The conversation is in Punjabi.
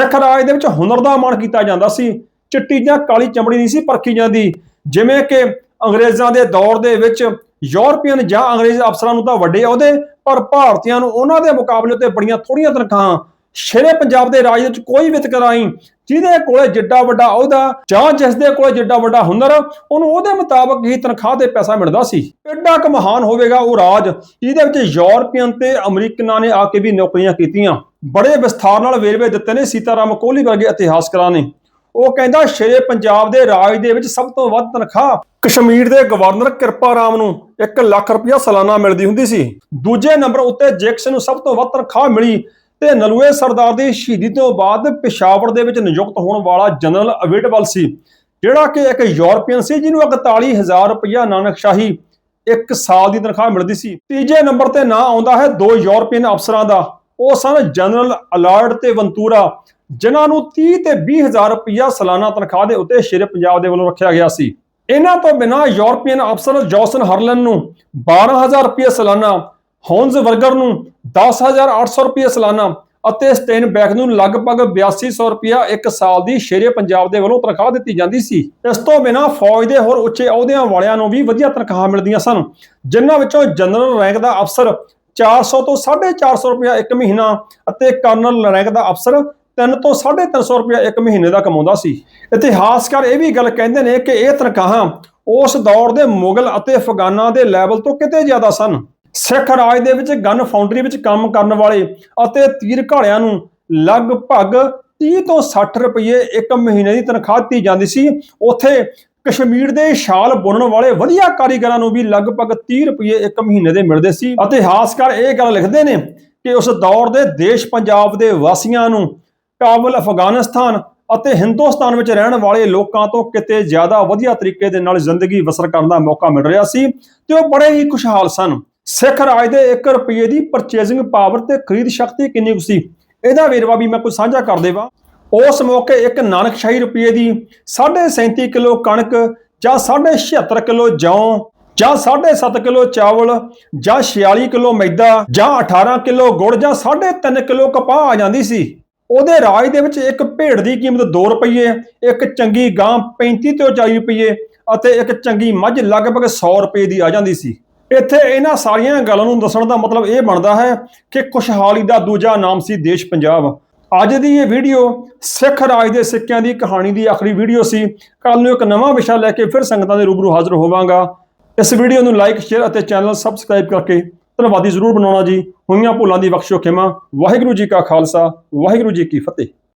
ਸਿੱਖ ਰਾਜ ਦੇ ਵਿੱਚ ਹੁਨਰ ਦਾ ਮਾਣ ਕੀਤਾ ਜਾਂਦਾ ਸੀ। ਚਿੱਟੀ ਜਾਂ ਕਾਲੀ ਚਮੜੀ ਨਹੀਂ ਸੀ ਪਰਖੀ ਜਾਂਦੀ। ਜਿਵੇਂ ਕਿ ਅੰਗਰੇਜ਼ਾਂ ਦੇ ਦੌਰ ਦੇ ਵਿੱਚ ਯੂਰਪੀਅਨ ਜਾਂ ਅੰਗਰੇਜ਼ ਅਫਸਰਾਂ ਨੂੰ ਤਾਂ ਵੱਡੇ ਅਹੁਦੇ, ਪਰ ਭਾਰਤੀਆਂ ਨੂੰ ਉਹਨਾਂ ਦੇ ਮੁਕਾਬਲੇ ਉੱਤੇ ਬੜੀਆਂ ਥੋੜੀਆਂ ਤਨਖਾਹਾਂ, ਸ਼ੇਰੇ ਪੰਜਾਬ ਦੇ ਰਾਜ ਵਿੱਚ ਕੋਈ ਵਿਤਕਰਾ ਨਹੀਂ ਜਿਹਦੇ ਕੋਲੇ ਜਿੱਡਾ ਵੱਡਾ ਅਹੁਦਾ ਜਾਂ ਜਿਸ ਦੇ ਕੋਲੇ ਜਿੱਡਾ ਵੱਡਾ ਹੁਨਰ, ਉਹਨੂੰ ਉਹਦੇ ਮੁਤਾਬਕ ਹੀ ਤਨਖਾਹ ਤੇ ਪੈਸਾ ਮਿਲਦਾ ਸੀ। ਐਡਾ ਕੁ ਮਹਾਨ ਹੋਵੇਗਾ ਉਹ ਰਾਜ, ਜਿਹਦੇ ਵਿੱਚ ਯੂਰਪੀਅਨ ਤੇ ਅਮਰੀਕਨਾਂ ਨੇ ਆ ਕੇ ਵੀ ਨੌਕਰੀਆਂ ਕੀਤੀਆਂ। ਬੜੇ ਵਿਸਥਾਰ ਨਾਲ ਵੇਰਵੇ ਦਿੱਤੇ ਨੇ ਸੀਤਾਰਾਮ ਕੋਹਲੀ ਵਰਗੇ ਇਤਿਹਾਸਕਾਰਾਂ ਨੇ। ਉਹ ਕਹਿੰਦਾ, ਸ਼ੇਰੇ ਪੰਜਾਬ ਦੇ ਰਾਜ ਦੇ ਵਿੱਚ ਸਭ ਤੋਂ ਵੱਧ ਤਨਖਾਹ ਕਸ਼ਮੀਰ ਦੇ ਗਵਰਨਰ ਕਿਰਪਾ ਰਾਮ ਨੂੰ 1 ਲੱਖ ਰੁਪਇਆ ਸਾਲਾਨਾ ਮਿਲਦੀ ਹੁੰਦੀ ਸੀ। ਦੂਜੇ ਨੰਬਰ ਉੱਤੇ ਜੈਕਸਨ ਨੂੰ ਸਭ ਤੋਂ ਵੱਧ ਤਨਖਾਹ ਮਿਲੀ ਤੇ ਨਲੂਏ ਸਰਦਾਰ ਦੀ ਸ਼ਹੀਦੀ ਤੋਂ ਬਾਅਦ ਪਿਸ਼ਾਵਰ ਦੇ ਵਿੱਚ ਨਿਯੁਕਤ ਹੋਣ ਵਾਲਾ ਜਨਰਲ ਅਵੇਟਵਲ ਸੀ, ਜਿਹੜਾ ਕਿ ਇੱਕ ਯੂਰਪੀਅਨ ਸੀ, ਜਿਹਨੂੰ 41000 ਰੁਪਇਆ ਨਾਨਕ ਸ਼ਾਹੀ ਇੱਕ ਸਾਲ ਦੀ ਤਨਖਾਹ ਮਿਲਦੀ ਸੀ। ਤੀਜੇ ਨੰਬਰ ਤੇ ਨਾਂ ਆਉਂਦਾ ਹੈ ਦੋ ਯੂਰਪੀਅਨ ਅਫਸਰਾਂ ਦਾ। ਉਹ ਸਨ ਜਨਰਲ ਅਲਰਟ ਤੇ ਵੰਤੂਰਾ, ਜਿਨ੍ਹਾਂ ਨੂੰ 30 ਤੇ 20000 ਰੁਪਇਆ ਸਾਲਾਨਾ ਤਨਖਾਹ ਦੇ ਉੱਤੇ ਸ਼ੇਰੇ ਪੰਜਾਬ ਦੇ ਵੱਲੋਂ ਰੱਖਿਆ ਗਿਆ ਸੀ। ਇਹਨਾਂ ਤੋਂ ਬਿਨਾਂ ਯੂਰਪੀਅਨ ਅਫਸਰ ਜੌਸਨ ਹਰਲਨ ਨੂੰ 12000 ਰੁਪਏ ਸਾਲਾਨਾ ਹੌਂਜ਼ ਵਰਗਰ ਨੂੰ 10800 ਰੁਪਏ ਸਾਲਾਨਾ ਅਤੇ ਸਟੇਨਬੈਕ ਨੂੰ ਲਗਭਗ 8200 ਰੁਪਇਆ ਇੱਕ ਸਾਲ ਦੀ ਸ਼ੇਰੇ ਪੰਜਾਬ ਦੇ ਵੱਲੋਂ ਤਨਖਾਹ ਦਿੱਤੀ ਜਾਂਦੀ ਸੀ। ਇਸ ਤੋਂ ਬਿਨਾਂ ਫੌਜ ਦੇ ਹੋਰ ਉੱਚੇ ਅਹੁਦਿਆਂ ਵਾਲਿਆਂ ਨੂੰ ਵੀ ਵਧੀਆ ਤਨਖਾਹ ਮਿਲਦੀਆਂ ਸਨ, ਜਿਨ੍ਹਾਂ ਵਿੱਚੋਂ ਜਨਰਲ ਰੈਂਕ ਦਾ ਅਫਸਰ 400 ਤੋਂ 450 ਰੁਪਇਆ ਇੱਕ ਮਹੀਨਾ ਅਤੇ ਕਰਨਲ ਰੈਂਕ ਦਾ ਅਫਸਰ 3 ਤੋਂ 350 ਰੁਪਇਆ ਇੱਕ ਮਹੀਨੇ ਦਾ ਕਮਾਉਂਦਾ ਸੀ। ਇਤਿਹਾਸਕਾਰ ਇਹ ਵੀ ਗੱਲ ਕਹਿੰਦੇ ਨੇ ਕਿ ਇਹ ਤਨਖਾਹਾਂ ਉਸ ਦੌਰ ਦੇ ਮੁਗਲ ਅਤੇ ਅਫਗਾਨਾਂ ਦੇ ਲੈਵਲ ਤੋਂ ਕਿਤੇ ਜ਼ਿਆਦਾ ਸਨ। ਸਿੱਖ ਰਾਜ ਦੇ ਵਿੱਚ ਗਨ ਫਾਊਂਡਰੀ ਵਿੱਚ ਕੰਮ ਕਰਨ ਵਾਲੇ ਅਤੇ ਤੀਰ ਘਾੜਿਆਂ ਨੂੰ ਲਗਭਗ 30 ਤੋਂ 60 ਰੁਪਏ ਇੱਕ ਮਹੀਨੇ ਦੀ ਤਨਖਾਹ ਦਿੱਤੀ ਜਾਂਦੀ ਸੀ। ਉੱਥੇ ਕਸ਼ਮੀਰ ਦੇ ਸ਼ਾਲ ਬੁਣਨ ਵਾਲੇ ਵਧੀਆ ਕਾਰੀਗਰਾਂ ਨੂੰ ਵੀ ਲਗਭਗ 30 ਰੁਪਏ ਇੱਕ ਮਹੀਨੇ ਦੇ ਮਿਲਦੇ ਸੀ। ਇਤਿਹਾਸਕਾਰ ਇਹ ਗੱਲ ਲਿਖਦੇ ਨੇ ਕਿ ਉਸ ਦੌਰ ਦੇ ਦੇਸ਼ ਪੰਜਾਬ ਦੇ ਵਾਸੀਆਂ ਨੂੰ ਕਾਬਲ ਅਫਗਾਨਿਸਤਾਨ ਅਤੇ ਹਿੰਦੁਸਤਾਨ ਵਿੱਚ ਰਹਿਣ ਵਾਲੇ ਲੋਕਾਂ ਤੋਂ ਕਿਤੇ ਜ਼ਿਆਦਾ ਵਧੀਆ ਤਰੀਕੇ ਦੇ ਨਾਲ ਜ਼ਿੰਦਗੀ ਬਸਰ ਕਰਨ ਦਾ ਮੌਕਾ ਮਿਲ ਰਿਹਾ ਸੀ ਤੇ ਉਹ ਬੜੇ ਹੀ ਖੁਸ਼ਹਾਲ ਸਨ। ਸਿੱਖ ਰਾਜ ਦੇ 1 ਰੁਪਏ ਦੀ ਪਰਚੇਜ਼ਿੰਗ ਪਾਵਰ ਤੇ ਖਰੀਦ ਸ਼ਕਤੀ ਕਿੰਨੀ ਕੁ ਸੀ? ਇਹਦਾ ਵੇਰਵਾ ਵੀ ਮੈਂ ਕੁਝ ਸਾਂਝਾ ਕਰ ਦੇਵਾਂ। ਉਸ ਮੌਕੇ ਇੱਕ ਨਾਨਕਸ਼ਾਹੀ ਰੁਪਏ ਦੀ 37.5 ਕਿਲੋ ਕਣਕ ਜਾਂ 76 ਕਿਲੋ ਜੌਂ ਜਾਂ 7.5 ਕਿਲੋ ਚਾਵਲ ਜਾਂ 46 ਕਿਲੋ ਮੈਦਾ ਜਾਂ 18 ਕਿਲੋ ਗੁੜ ਜਾਂ 3.5 ਕਿਲੋ ਕਪਾਹ ਆ ਜਾਂਦੀ ਸੀ। ਉਹਦੇ ਰਾਜ ਦੇ ਵਿੱਚ ਇੱਕ ਭੇਡ ਦੀ ਕੀਮਤ 2 ਰੁਪਏ ਇੱਕ ਚੰਗੀ ਗਾਂ 35 ਤੋਂ 40 ਰੁਪਏ ਅਤੇ ਇੱਕ ਚੰਗੀ ਮੱਝ ਲਗਭਗ 100 ਰੁਪਏ ਦੀ ਆ ਜਾਂਦੀ ਸੀ। ਇੱਥੇ ਇਹਨਾਂ ਸਾਰੀਆਂ ਗੱਲਾਂ ਨੂੰ ਦੱਸਣ ਦਾ ਮਤਲਬ ਇਹ ਬਣਦਾ ਹੈ ਕਿ ਖੁਸ਼ਹਾਲੀ ਦਾ ਦੂਜਾ ਨਾਮ ਸੀ ਦੇਸ਼ ਪੰਜਾਬ। ਅੱਜ ਦੀ ਇਹ ਵੀਡੀਓ ਸਿੱਖ ਰਾਜ ਦੇ ਸਿੱਕਿਆਂ ਦੀ ਕਹਾਣੀ ਦੀ ਆਖਰੀ ਵੀਡੀਓ ਸੀ। ਕੱਲ ਨੂੰ ਇੱਕ ਨਵਾਂ ਵਿਸ਼ਾ ਲੈ ਕੇ ਫਿਰ ਸੰਗਤਾਂ ਦੇ ਰੂਬਰੂ ਹਾਜ਼ਰ ਹੋਵਾਂਗਾ। ਇਸ ਵੀਡੀਓ ਨੂੰ ਲਾਈਕ, ਸ਼ੇਅਰ ਅਤੇ ਚੈਨਲ ਸਬਸਕ੍ਰਾਈਬ ਕਰਕੇ ਧੰਨਵਾਦੀ ਜ਼ਰੂਰ ਬਣਾਉਣਾ ਜੀ। ਹੋਈਆਂ ਭੁੱਲਾਂ ਦੀ ਬਖਸ਼ੋ ਖਿਮਾ। ਵਾਹਿਗੁਰੂ ਜੀ ਕਾ ਖਾਲਸਾ, ਵਾਹਿਗੁਰੂ ਜੀ ਕੀ ਫਤਿਹ।